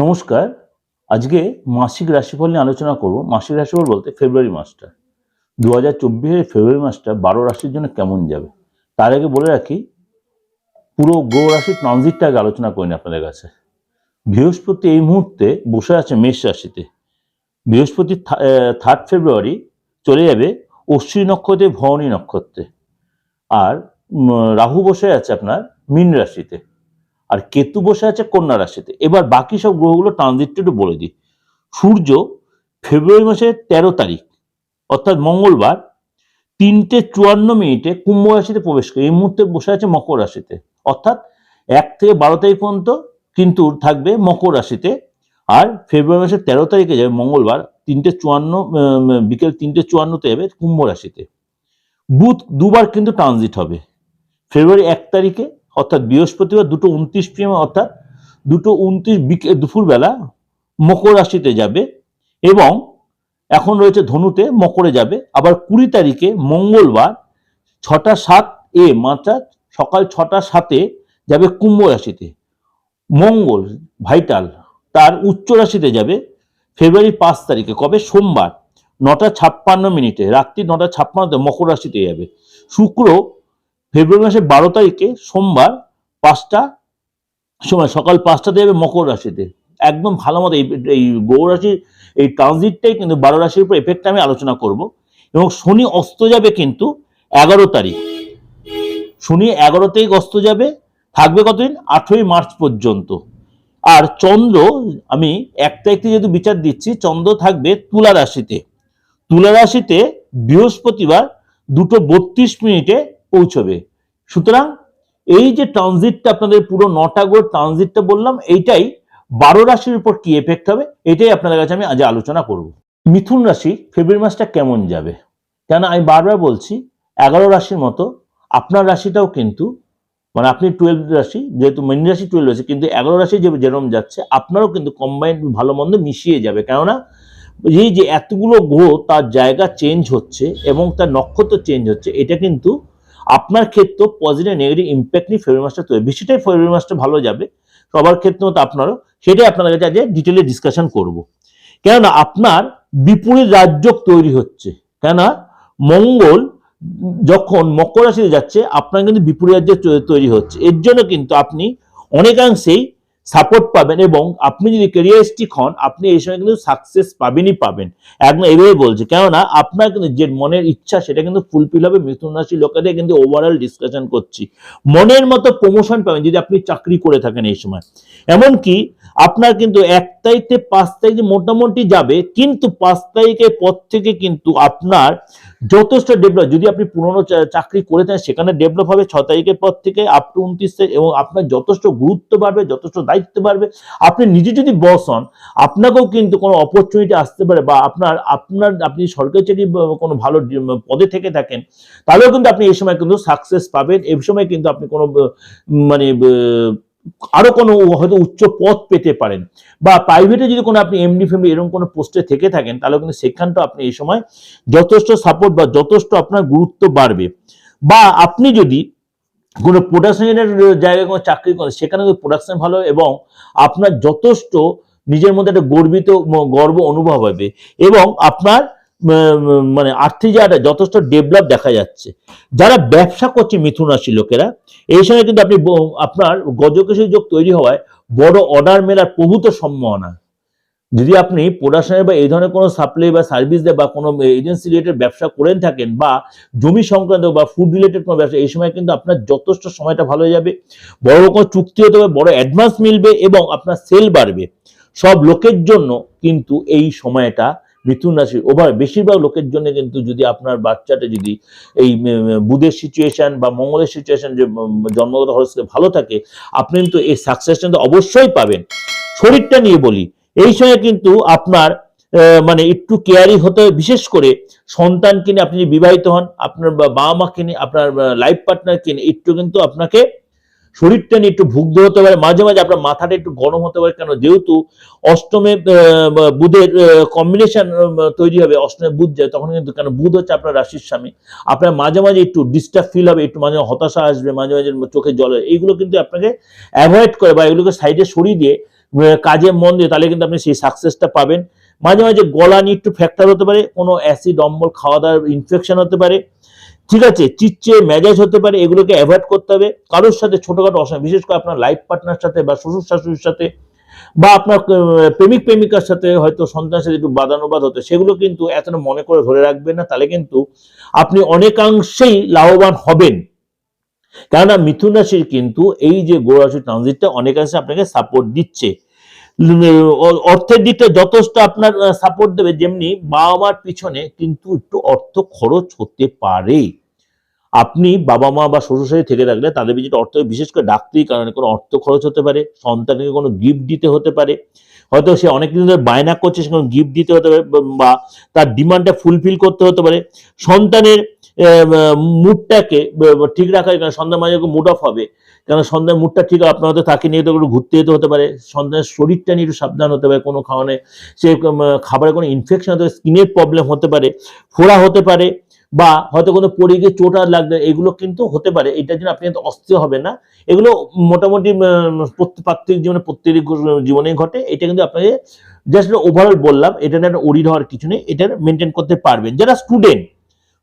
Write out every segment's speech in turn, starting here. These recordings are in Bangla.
নমস্কার। আজকে মাসিক রাশিফল নিয়ে আলোচনা করব। মাসিক রাশিফল বলতে ফেব্রুয়ারি মাসটা। দু হাজার চব্বিশের ফেব্রুয়ারি মাসটা বারো রাশির জন্য কেমন যাবে? তার আগে বলে রাখি, পুরো গ্রহ রাশির ট্রানজিটটা আগে আলোচনা করিনি আপনাদের কাছে। বৃহস্পতি এই মুহূর্তে বসে আছে মেষ রাশিতে। বৃহস্পতি থার্ড ফেব্রুয়ারি চলে যাবে অশ্বিনী নক্ষত্রে ভরণী নক্ষত্রে। আর রাহু বসে আছে আপনার মীন রাশিতে। আর কেতু বসে আছে কন্যা রাশিতে। এবার বাকি সব গ্রহগুলো ট্রানজিটটা একটু বলে দিই। সূর্য ফেব্রুয়ারি মাসের তেরো তারিখ, অর্থাৎ মঙ্গলবার, তিনটে চুয়ান্ন মিনিটে কুম্ভ রাশিতে প্রবেশ করে। এই মুহূর্তে বসে আছে মকর রাশিতে, অর্থাৎ এক থেকে বারো তারিখ পর্যন্ত কিন্তু থাকবে মকর রাশিতে। আর ফেব্রুয়ারি মাসের তেরো তারিখে যাবে মঙ্গলবার, তিনটে চুয়ান্ন বিকেল তিনটে চুয়ান্নতে যাবে কুম্ভ রাশিতে। বুধ দুবার কিন্তু ট্রানজিট হবে। ফেব্রুয়ারি এক তারিখে অর্থাৎ বৃহস্পতিবার দুটো উনত্রিশ পিএম অর্থাৎ দুটো উনত্রিশ দুপুরবেলা মকর রাশিতে যাবে এবং এখন রয়েছে ধনুতে মকরে যাবে। আবার কুড়ি তারিখে মঙ্গলবার ছটা সাত এ মাত্রা সকাল ছটা সাতে যাবে কুম্ভ রাশিতে। মঙ্গল ভাইটাল তার উচ্চ রাশিতে যাবে ফেব্রুয়ারি পাঁচ তারিখে। কবে? সোমবার, নটা ছাপ্পান্ন মিনিটে। রাত্রি নটা ছাপ্পান্নতে মকর রাশিতে যাবে। শুক্র ফেব্রুয়ারি মাসের বারো তারিখে সোমবার পাঁচটা সময় সকাল পাঁচটাতে যাবে মকর রাশিতে। একদম ভালো মতো এই গৌর রাশির এই ট্রানজিটটাই কিন্তু বারো রাশির উপর এফেক্ট আমি আলোচনা করব। এবং শনি অস্ত যাবে কিন্তু এগারো তারিখ। শনি এগারো তারিখ অস্ত যাবে, থাকবে কতদিন? আঠেরোই মার্চ পর্যন্ত। আর চন্দ্র, আমি এক তারিখ যেহেতু বিচার দিচ্ছি, চন্দ্র থাকবে তুলা রাশিতে। তুলা রাশিতে বৃহস্পতিবার দুটো বত্রিশ মিনিটে পৌঁছবে। সুতরাং এই যে ট্রানজিটটা আপনাদের পুরো নটা গ্রহ ট্রানজিটটা বললাম, এইটাই বারো রাশির উপর কি এফেক্ট হবে, এটাই আপনাদের কাছে আমি আজ আলোচনা করব। মিথুন রাশি ফেব্রুয়ারি মাসটা কেমন যাবে? কেন আমি বারবার বলছি, এগারো রাশির মতো আপনার রাশিটাও কিন্তু মানে আপনি টুয়েলভ রাশি, যেহেতু মেন রাশি টুয়েলভ রাশি কিন্তু এগারো রাশি যে যেরকম যাচ্ছে, আপনারও কিন্তু কম্বাইন্ড ভালো মন্দ মিশিয়ে যাবে। কেননা এই যে এতগুলো গ্রহ, তার জায়গা চেঞ্জ হচ্ছে এবং তার নক্ষত্র চেঞ্জ হচ্ছে, এটা কিন্তু আপনার ক্ষেত্রেও পজিটিভ নেগেটিভ ইম্প্যাক্ট নিয়ে ফেব্রুয়ারি মাসটা তৈরি বেশিটাই ফেব্রুয়ারি মাসটা ভালো যাবে, সবার ক্ষেত্রে মতো আপনারও, সেটাই আপনাদের কাছে আজকে ডিটেলে ডিসকাশন করব। কেননা আপনার বিপরীত রাজ্য তৈরি হচ্ছে, কেননা মঙ্গল যখন মকর রাশিতে যাচ্ছে, আপনার কিন্তু বিপরীত রাজ্য তৈরি হচ্ছে। এর জন্য কিন্তু আপনি অনেকাংশেই সাপোর্ট পাবেন এবং আপনি যদি ক্যারিয়ারিস্টিক হন, আপনি এই সময় কিন্তু সাকসেস পাবেনই পাবেন। একদম এভাবে বলছে, কেননা আপনার কিন্তু যে মনের ইচ্ছা, সেটা কিন্তু ফুলফিল হবে। মিথুন রাশি লোকেদের কিন্তু ওভারঅল ডিসকাশন করছি। মনের মতো প্রমোশন পাবেন যদি আপনি চাকরি করে থাকেন এই সময়। এমনকি আপনার কিন্তু এক তারিখ পাঁচ তারিখে মোটামুটি যাবে, কিন্তু পাঁচ তারিখের পর থেকে কিন্তু আপনার যথেষ্ট ডেভেলপ যদি আপনি পুরনো চাকরি করে থাকেন, সেখানে ডেভেলপ হবে ছ তারিখের পর থেকে আপ টু উনত্রিশ তারিখ এবং আপনার যথেষ্ট গুরুত্ব বাড়বে, যথেষ্ট দায়িত্ব বাড়বে। আপনি নিজে যদি বস হন, আপনাকেও কিন্তু কোনো অপরচুনিটি আসতে পারে বা আপনার আপনার, আপনি সরকারি চাকরি কোনো ভালো পদে থেকে থাকেন, তাহলেও কিন্তু আপনি এই সময় কিন্তু সাকসেস পাবেন। এই সময় কিন্তু আপনি কোনো মানে ব- আরও কোনো হয়তো উচ্চ পদ পেতে পারেন। বা প্রাইভেটে যদি কোনো আপনি এমডি ফেমডি এরকম কোনো পোস্টে থেকে থাকেন, তাহলে কিন্তু সেখানটা আপনি এই সময় যথেষ্ট সাপোর্ট বা যথেষ্ট আপনার গুরুত্ব বাড়বে। বা আপনি যদি কোনো প্রোডাকশনের জায়গায় কোনো চাকরি করেন, সেখানে কিন্তু প্রোডাকশন ভালো এবং আপনার যথেষ্ট নিজের মধ্যে একটা গর্বিত গর্ব অনুভব হবে এবং আপনার মানে আর্থিক জায়গাটা যথেষ্ট ডেভেলপ দেখা যাচ্ছে। যারা ব্যবসা করছে মিথুন রাশি লোকেরা, এই সময় কিন্তু আপনি আপনার গজকেশের যোগ তৈরি হওয়ায় বড় অর্ডার মেলার প্রভূত সম্ভাবনা। যদি আপনি প্রোডাকশনের বা এই ধরনের কোনো সাপ্লাই বা সার্ভিস বা কোনো এজেন্সি রিলেটেড ব্যবসা করে থাকেন বা জমি সংক্রান্ত বা ফুড রিলেটেড কোনো ব্যবসা, এই সময় কিন্তু আপনার যথেষ্ট সময়টা ভালো হয়ে যাবে। বড় রকম চুক্তি হতে হবে বড় অ্যাডভান্স মিলবে এবং আপনার সেল বাড়বে। সব লোকের জন্য কিন্তু এই সময়টা মিথুন রাশির ওভার বেশিরভাগ লোকের জন্য কিন্তু যদি আপনার বাচ্চাটা যদি এই বুধের সিচুয়েশন বা মঙ্গলের সিচুয়েশন যে জন্মগত হরস্কোপে ভালো থাকে, আপনি কিন্তু এই সাকসেসটা কিন্তু অবশ্যই পাবেন। শরীরটা নিয়ে বলি, এই সময় কিন্তু আপনার মানে একটু কেয়ারি হতে বিশেষ করে সন্তান নিয়ে আপনি বিবাহিত হন, আপনার বাবা মা নিয়ে, আপনার লাইফ পার্টনার নিয়ে একটু কিন্তু আপনাকে শরীরটা নিয়ে একটু ভুগতে হতে পারে, মাঝে মাঝে আপনার মাথাটা একটু গরম হতে পারে, কেন? যেহেতু অষ্টমে বুধের কম্বিনেশন তৈরি হবে, অষ্টমে বুধ যায়, তখন কিন্তু কেন? বুধ হচ্ছে আপনার রাশির স্বামী। আপনার মাঝে মাঝে একটু ডিস্টার্ব ফিল হবে, একটু মাঝে হতাশা আসবে, মাঝে মাঝে চোখে জল। এইগুলো কিন্তু আপনাকে অ্যাভয়েড করে বা এগুলোকে সাইডে সরিয়ে দিয়ে কাজে মন দিয়ে, তাহলে কিন্তু আপনি সেই সাকসেসটা পাবেন। মাঝে মাঝে গলা নিয়ে একটু ফ্যাক্টর হতে পারে, কোনো অ্যাসিড অম্বল খাওয়া দাওয়ার ইনফেকশন হতে পারে। ঠিক আছে, চিচ্ছে, মেজাজ হতে পারে, এগুলোকে অ্যাভয়েড করতে হবে। কারোর সাথে ছোটখাটো অসুবিধা বিশেষ করে আপনার লাইফ পার্টনার সাথে বা শ্বশুর শাশুড়ির সাথে বা আপনার প্রেমিক, প্রেমিকার সাথে হয়তো সন্তানের সাথে একটু বাদানুবাদ হতে সেগুলো কিন্তু এতটা মনে করে ধরে রাখবেন না। তাহলে কিন্তু আপনি অনেকাংশেই লাভবান হবেন। কেননা মিথুন রাশির কিন্তু এই যে গোরাশি ট্রানজিটটা অনেকাংশে আপনাকে সাপোর্ট দিচ্ছে। অর্থের দিকটা যথেষ্ট আপনার সাপোর্ট দেবে, যেমনি বাবা মার পিছনে কিন্তু একটু অর্থ খরচ হতে পারে। আপনি বাবা মা বা শ্বশুরশাড়ি থেকে থাকলে তাদের পিছনে অর্থ, বিশেষ করে ডাক্তারি কারণে কোনো অর্থ খরচ হতে পারে, সন্তানকে কোনো গিফট দিতে হতে পারে। হয়তো সে অনেক দিন ধরে বায়না করছে, সে কোনো গিফট দিতে হতে পারে, বা- বা তার ডিমান্ডটা ফুলফিল করতে হতে পারে। সন্তানের মুডটাকে ঠিক রাখার কারণে সন্তান মাঝে মুড অফ হবে। কারণ সন্তানের মুডটা ঠিক, আপনার হয়তো তাকে নিয়ে তো ঘুরতে যেতে হতে পারে। সন্তানের শরীরটা নিয়ে একটু সাবধান হতে পারে কোনো খাওয়ানে সে খাবারে কোনো ইনফেকশন হতে পারে স্কিনের প্রবলেম হতে পারে, ফোড়া হতে পারে, বা হয়তো কোনো পড়ে গিয়ে চোট লাগবে এগুলো কিন্তু হতে পারে। এটার জন্য আপনি অস্থির হবে না। এগুলো মোটামুটি প্রত্যেক জীবনে প্রত্যেক জীবনে ঘটে। এটা কিন্তু আপনাকে জাস্ট ওভারঅল বললাম, এটা একটা ওরিড হওয়ার কিছু নেই। এটা মেনটেন করতে পারবেন। যারা স্টুডেন্ট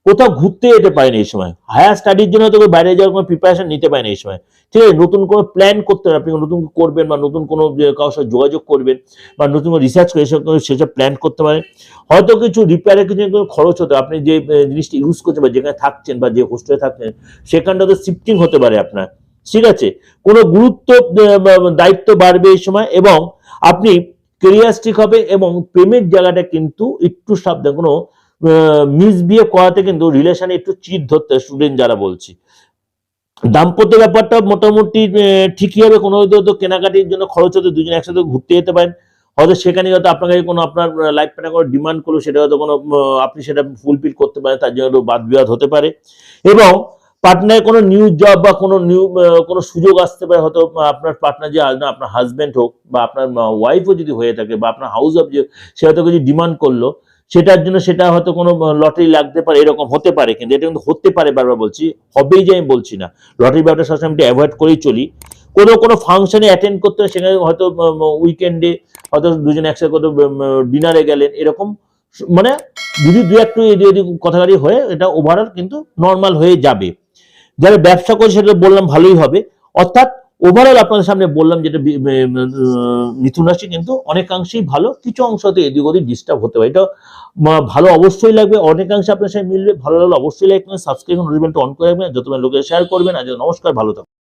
কোথাও ঘুরতে যেতে পারেনি এই সময়। হায়ার স্টাডির জন্য তো বাইরে যাওয়ার কোনো প্রিপারেশন নিতে পারেনি এই সময়। ঠিক আছে, নতুন কোনো প্ল্যান করতে হবে, আপনি নতুন করবেন বা নতুন কোনো কারোর সাথে যোগাযোগ করবেন বা নতুন কোনো রিসার্চ করে এসব সেসব প্ল্যান করতে পারেন। হয়তো কিছু রিপেয়ারের কিছু খরচ হতে আপনি যে জিনিসটি ইউজ করছেন বা যেখানে থাকছেন বা যে হোস্টেলে থাকছেন সেখানটাতে শিফটিং হতে পারে আপনার। ঠিক আছে? কোনো গুরুত্ব দায়িত্ব বাড়বে এই সময় এবং আপনি কেরিয়াস্টিক হবে এবং প্রেমের জায়গাটা কিন্তু একটু সাবধান। কোনো মিসবিহেভ করাতে কিন্তু রিলেশনে একটু চিট ধরতে স্টুডেন্ট যারা বলছি। দাম্পত্য ব্যাপারটা মোটামুটি ঠিকই হবে, কোনো হয়তো কেনাকাটির জন্য খরচ হতে দুজন একসাথে ঘুরতে যেতে পারেন। হয়তো সেখানে হয়তো আপনাকে কোনো আপনার লাইফ প্ল্যান করে ডিমান্ড করল, সেটা হয়তো কোনো আপনি সেটা ফুলফিল করতে পারেন, তার জন্য বাদ বিবাদ হতে পারে। এবং পার্টনার কোনো নিউ জব বা কোনো নিউ কোনো সুযোগ আসতে পারে, হয়তো আপনার পার্টনার যে আসবে আপনার হাজবেন্ড হোক বা আপনার ওয়াইফও যদি হয়ে থাকে বা আপনার হাউস অফ যে, সে হয়তো কিছু ডিমান্ড করল সেটার জন্য সেটা হয়তো কোনো লটারি লাগতে পারে এরকম হতে পারে কিন্তু এটা কিন্তু হতে পারে বারবার বলছি হবেই যে আমি বলছি না। লটারি ব্যাপারটা সবসময় আমি অ্যাভয়েড করেই চলি। কোনো কোনো ফাংশনে অ্যাটেন্ড করতে হয়, সেখানে হয়তো উইকেন্ডে হয়তো দুজনে একসাথে কত ডিনারে গেলেন এরকম মানে যদি দু একটু এদিক ওদিক কথাকারি হয়ে এটা ওভারঅল কিন্তু নর্মাল হয়ে যাবে। যারা ব্যবসা করে সেটা বললাম ভালোই হবে। অর্থাৎ ওভারঅল আপনাদের সামনে বললাম যেটা মিথুন রাশি কিন্তু অনেকাংশেই ভালো, কিছু অংশতে এদিক ওদিক ডিস্টার্ব হতে পারে। এটা ভালো অবশ্যই লাগবে, অনেকাংশে আপনার সাথে মিলবে, ভালো লাগলে অবশ্যই লাগবে সাবস্ক্রাইব অন করে রাখবেন যত লোকের শেয়ার করবেন আজ নমস্কার, ভালো থাকুন।